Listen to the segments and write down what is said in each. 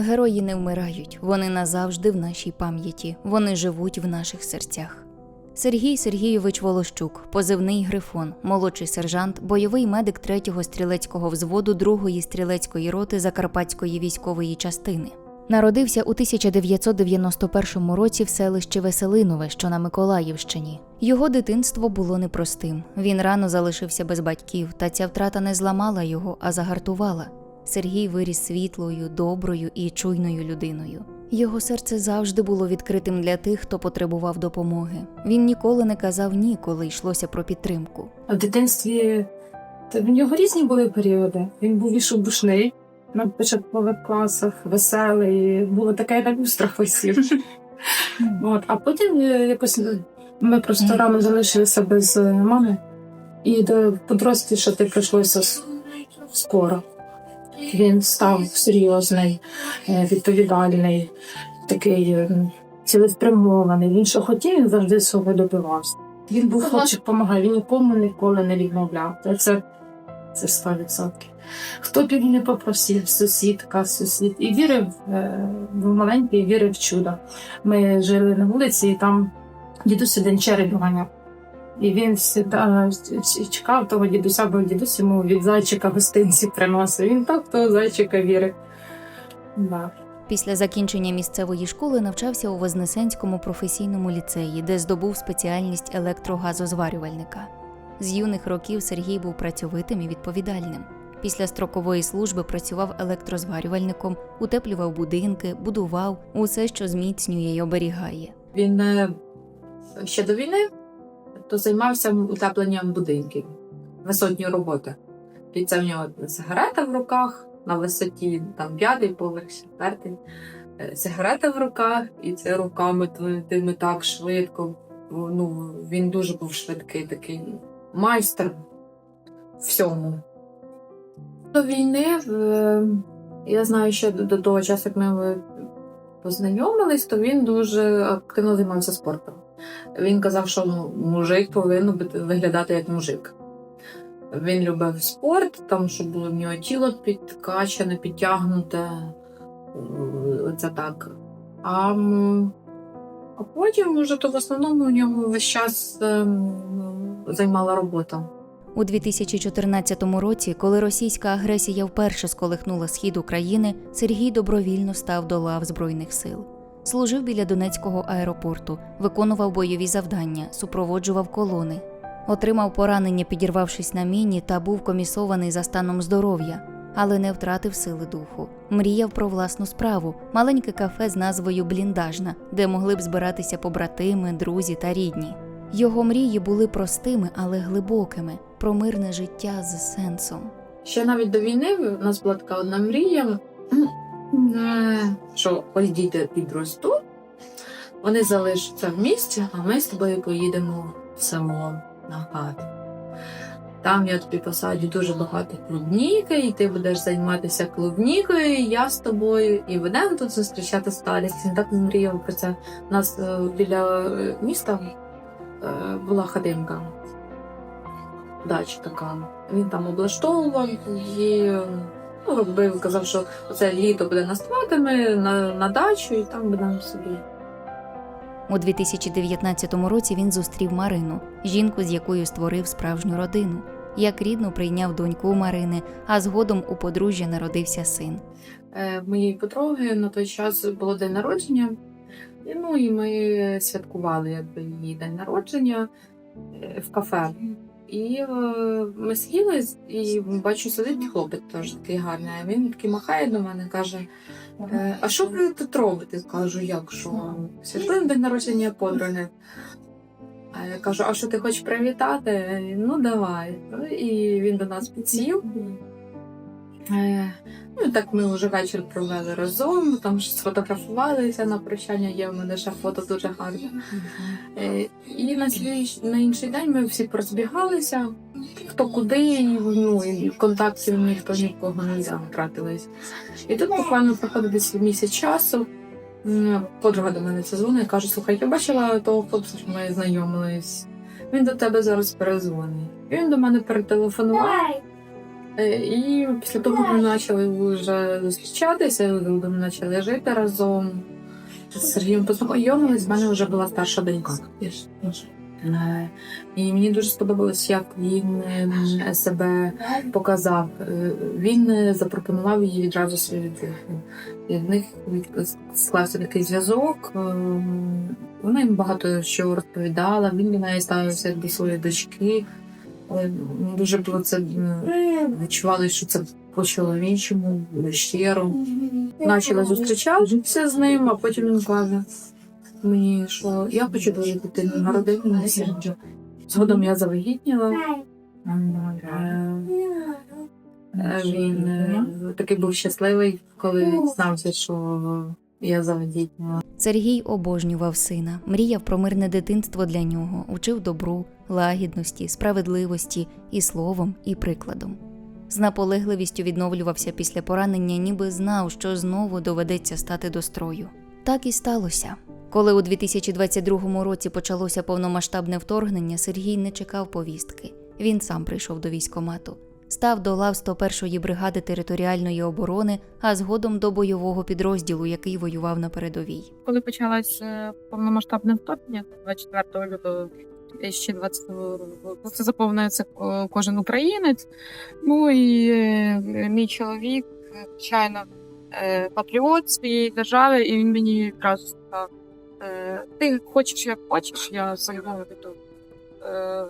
Герої не вмирають, вони назавжди в нашій пам'яті, вони живуть в наших серцях. Сергій Сергійович Волощук, позивний Грифон, молодший сержант, бойовий медик 3-го стрілецького взводу 2-ї стрілецької роти Закарпатської військової частини. Народився у 1991 році в селищі Веселинове, що на Миколаївщині. Його дитинство було непростим. Він рано залишився без батьків, та ця втрата не зламала його, а загартувала. Сергій виріс світлою, доброю і чуйною людиною. Його серце завжди було відкритим для тих, хто потребував допомоги. Він ніколи не казав ні, коли йшлося про підтримку. А в дитинстві в нього різні були періоди. Він був і шубушний на початкових класах, веселий, було таке на люстрах висів. От, а потім е, якось е, ми просто рано залишилися без е, мами, і до подростішати прийшлося скоро. Він став серйозний, е, відповідальний, такий е, цілеспрямований. Він що хотів, він завжди свого добивався. Він був хлопчик допомагає, він нікому ніколи не відмовляв. Це, це, це 100%. Хто б не попросив, сусідка, сусід, і вірив е, був маленький, і вірив в чудо. Ми жили на вулиці, і там дідусь один череп доганяв. І він завжди чекав того дідуся, бо дідусь йому від зайчика гостинці приносив. Він так того зайчика вірив. Да. Після закінчення місцевої школи навчався у Вознесенському професійному ліцеї, де здобув спеціальність електрогазозварювальника. З юних років Сергій був працьовитим і відповідальним. Після строкової служби працював електрозварювальником, утеплював будинки, будував усе, що зміцнює й оберігає. Він е, ще до війни то займався утепленням будинків, висотні роботи. І це в нього сигарета в руках на висоті, там п'ятий поверх, четвертий. Е, Сигарета в руках, і це руками тими- так швидко. Ну, він дуже був швидкий такий майстер всьому. До війни е, я знаю, що до того часу, як ми познайомились, то він дуже активно займався спортом. Він казав, що ну, мужик повинен виглядати як мужик. Він любив спорт, там, щоб було в нього тіло підкачане, підтягнуте. Е, Це так. А, а потім уже то в основному у нього весь час ем, займала робота. У 2014 році, коли російська агресія вперше сколихнула схід України, Сергій добровільно став до лав Збройних сил. Служив біля Донецького аеропорту, виконував бойові завдання, супроводжував колони. Отримав поранення, підірвавшись на міні, та був комісований за станом здоров'я, але не втратив сили духу. Мріяв про власну справу, маленьке кафе з назвою Бліндажна, де могли б збиратися побратими, друзі та рідні. Його мрії були простими, але глибокими, про мирне життя з сенсом. Ще навіть до війни в нас була така одна мрія, е, що ось діти підростуть, вони залишаться в місті, а ми з тобою поїдемо в село на хату. Там я тобі посаджу дуже багато клубніки, і ти будеш займатися клубнікою, і я з тобою, і будемо тут зустрічати старість. Він так мріяв про це. У нас е, біля е, міста е, була хатинка дача така. Він там облаштовував її, ну, робив, казав, що це літо буде наставатиме на, на дачу, і там будемо собі. У 2019 році він зустрів Марину, жінку, з якою створив справжню родину. Як рідно прийняв доньку Марини, а згодом у подружжя народився син. Е, моєї подруги на той час було день народження. І, ну і ми святкували якби, її день народження е, в кафе. І е, ми сіли, і бачу, сидить хлопець теж такий гарний. А Він такий махає до мене, каже: е, А що ви тут робите? Кажу, як що? Святкуємо день народження подруги. А я кажу, а що ти хочеш привітати? Ну, давай. Ну, І він до нас підсів. Е, Ну, і так ми вже вечір провели разом, там ж сфотографувалися на прощання, є в мене ще фото дуже гарне. Е, І на, слідуючий- на інший день ми всі розбігалися, хто куди, і, ну, і контактів ніхто нікого не втратились. І тут буквально проходить десь місяць часу. Подруга до мене це дзвонить каже: слухай, я бачила того хлопця, що ми знайомились. Він до тебе зараз перезвонить. І він до мене перетелефонував. Е, І після того ми почали вже зустрічатися, ми почали жити разом. З Сергієм познайомились, в мене вже була старша донька. Е, І мені дуже сподобалось, як він ем, себе показав. Е, Він запропонував її відразу собі від, від них від- склався такий зв'язок. Вона йому багато що розповідала, він до неї ставився до своєї дочки. Але дуже було це відчували, що це по-чоловічому, щиро. Почала зустрічатися з ним, а потім він каже мені, що я хочу дуже дитину народити на сім'ю. Згодом я завагітніла. Е, е, Він е, такий був щасливий, коли дізнався, що я завагітніла. Сергій обожнював сина, мріяв про мирне дитинство для нього, учив добру, лагідності, справедливості і словом, і прикладом. З наполегливістю відновлювався після поранення, ніби знав, що знову доведеться стати до строю. Так і сталося. Коли у 2022 році почалося повномасштабне вторгнення, Сергій не чекав повістки. Він сам прийшов до військомату, став до лав 101-ї бригади територіальної оборони, а згодом до бойового підрозділу, який воював на передовій. коли почалось е, повномасштабне вторгнення 24 лютого 2020 року, це заповнюється кожен українець. Ну і е, мій чоловік, е, звичайно, е, патріот своєї держави, і він мені одразу сказав: е, ти хочеш, як хочеш, я від е,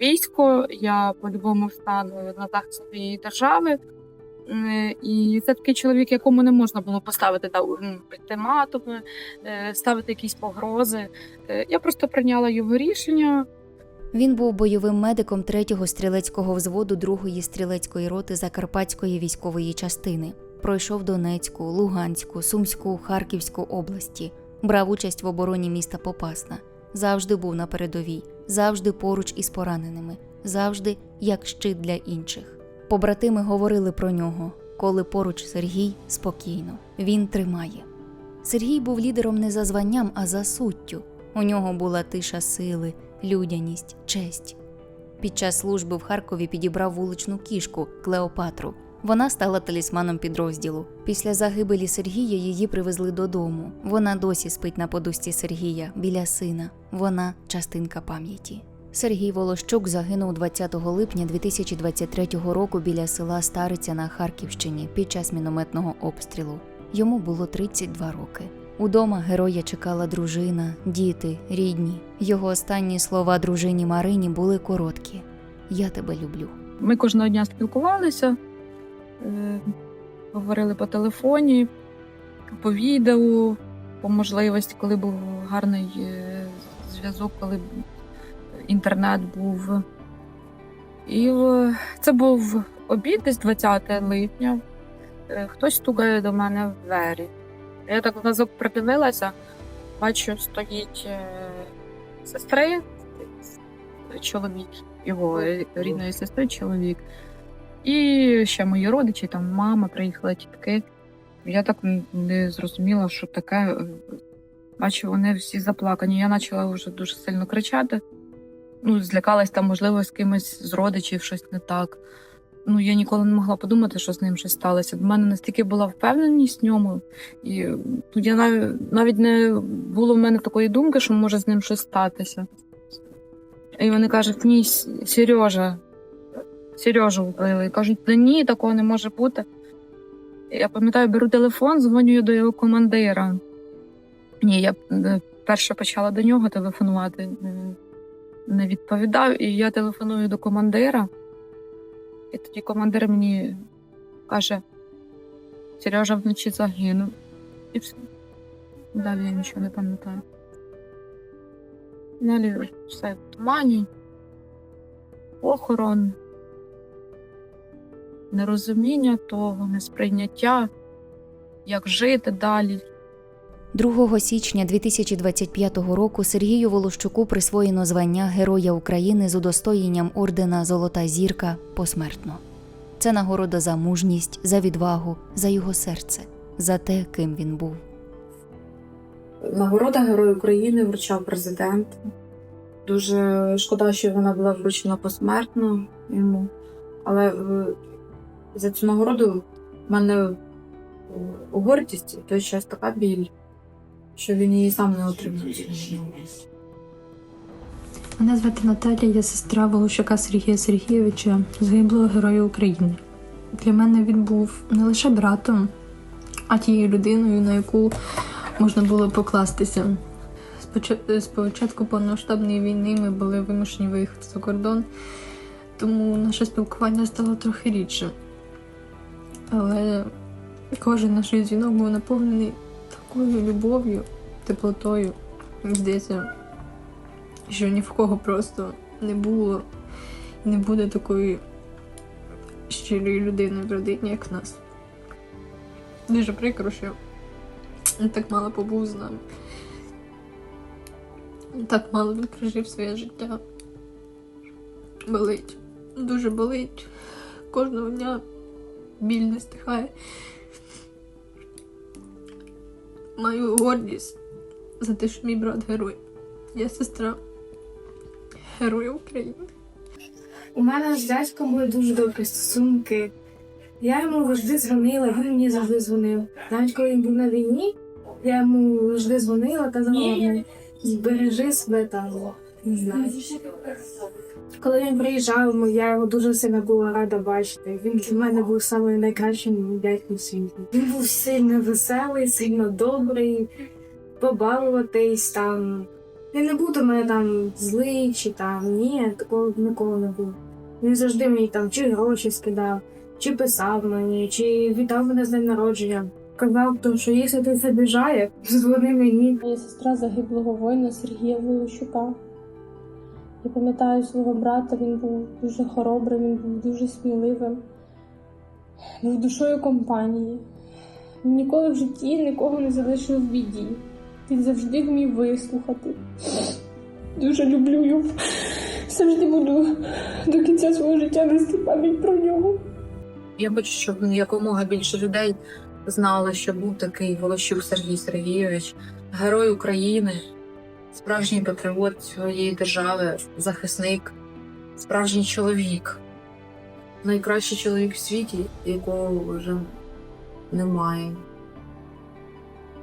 військо, я по-любому встану на захист своєї держави. І це такий чоловік, якому не можна було поставити та, м, ультиматуми, е, ставити якісь погрози. Е, Я просто прийняла його рішення. Він був бойовим медиком 3-го стрілецького взводу 2-ї стрілецької роти Закарпатської військової частини. Пройшов Донецьку, Луганську, Сумську, Харківську області, брав участь в обороні міста Попасна, завжди був на передовій, завжди поруч із пораненими, завжди як щит для інших. Побратими говорили про нього, коли поруч Сергій спокійно, він тримає. Сергій був лідером не за званням, а за суттю. У нього була тиша сили, людяність, честь. Під час служби в Харкові підібрав вуличну кішку Клеопатру. Вона стала талісманом підрозділу. Після загибелі Сергія її привезли додому. Вона досі спить на подушці Сергія біля сина. Вона частинка пам'яті. Сергій Волощук загинув 20 липня 2023 року біля села Стариця на Харківщині під час мінометного обстрілу. Йому було 32 роки. Удома героя чекала дружина, діти, рідні. Його останні слова дружині Марині були короткі: Я тебе люблю. Ми кожного дня спілкувалися, говорили по телефоні, по відео, по можливості, коли був гарний е, зв'язок, коли інтернет був. І е, це був обід десь 20 липня. Е, Хтось стукає до мене в двері. Я так в зв'язок придивилася, бачу, стоїть е, сестри, чоловік, його е, рідної сестри чоловік. І ще мої родичі, там мама приїхала, тітки. Я так не зрозуміла, що таке. Бачу, вони всі заплакані. Я почала вже дуже сильно кричати. Ну, злякалась там, можливо, з кимось з родичів щось не так. Ну, я ніколи не могла подумати, що з ним щось сталося. В мене настільки була впевненість в ньому, і ну, я навіть, навіть не було в мене такої думки, що може з ним щось статися. І вони кажуть: ні, Сережа, Сережу вбили. І кажуть, да ні, такого не може бути. Я пам'ятаю, беру телефон, дзвоню до його командира. Ні, я е, перше почала до нього телефонувати, е, не відповідав, і я телефоную до командира. І тоді командир мені каже: Сережа вночі загинув. І все. Далі я нічого не пам'ятаю. Далі все в тумані, похорон, нерозуміння того, несприйняття, як жити далі. 2 січня 2025 року Сергію Волощуку присвоєно звання Героя України з удостоєнням ордена Золота зірка посмертно. Це нагорода за мужність, за відвагу, за його серце, за те, ким він був. Нагорода Герой України вручав президент. Дуже шкода, що вона була вручена посмертно йому. Але е, за цю нагороду в мене е, гордість, і в той час така біль, що він її сам не отримав. Мене звати Наталія, я сестра Волощука Сергія Сергійовича, загиблого Героя України. Для мене він був не лише братом, а тією людиною, на яку можна було покластися. З початку повномасштабної війни ми були вимушені виїхати за кордон, тому наше спілкування стало трохи рідше. Але кожен наш дзвінок був наповнений такою любов'ю, теплотою. Здається, що ні в кого просто не було і не буде такої щирої людини в родині, як в нас. Дуже прикро, що так мало побув з нами. Так мало він прожив своє життя. Болить. Дуже болить. Кожного дня біль не стихає. Маю гордість за те, що мій брат герой. Я сестра Героя України. У мене з дядьком були дуже добрі стосунки. Я йому завжди дзвонила, він мені завжди дзвонив. Навіть коли він був на війні, я йому завжди дзвонила, казала, «Ну, збережи себе там, не знаю. Коли він приїжджав, я його дуже сильно була рада бачити. Він для мене був самий найкращим дядьком в світі. Він був сильно веселий, сильно добрий, побалуватись там. Він не був до мене там злий чи там ні, такого ніколи не було. Він завжди мені там чи гроші скидав, чи писав мені, чи вітав мене з днем народження. Казав, що якщо ти це біжає, дзвони мені. Моя сестра загиблого воїна Сергія Волощука. Я пам'ятаю свого брата, він був дуже хоробрим, він був дуже сміливим, був душою компанії. Він ніколи в житті нікого не залишив в біді. Він завжди вмів вислухати. Дуже люблю його. Завжди буду до кінця свого життя нести пам'ять про нього. Я хочу, щоб якомога більше людей знали, що був такий Волощук Сергій Сергійович, герой України, справжній патріот своєї держави, захисник, справжній чоловік, найкращий чоловік в світі, якого вже немає.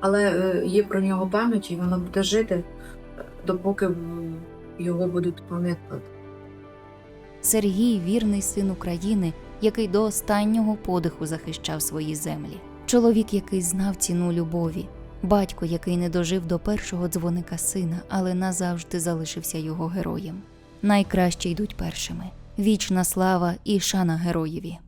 Але е, є про нього пам'ять, і вона буде жити, допоки його будуть пам'ятати. Сергій вірний син України, який до останнього подиху захищав свої землі. Чоловік, який знав ціну любові, батько, який не дожив до першого дзвоника сина, але назавжди залишився його героєм. Найкраще йдуть першими. Вічна слава і шана героєві.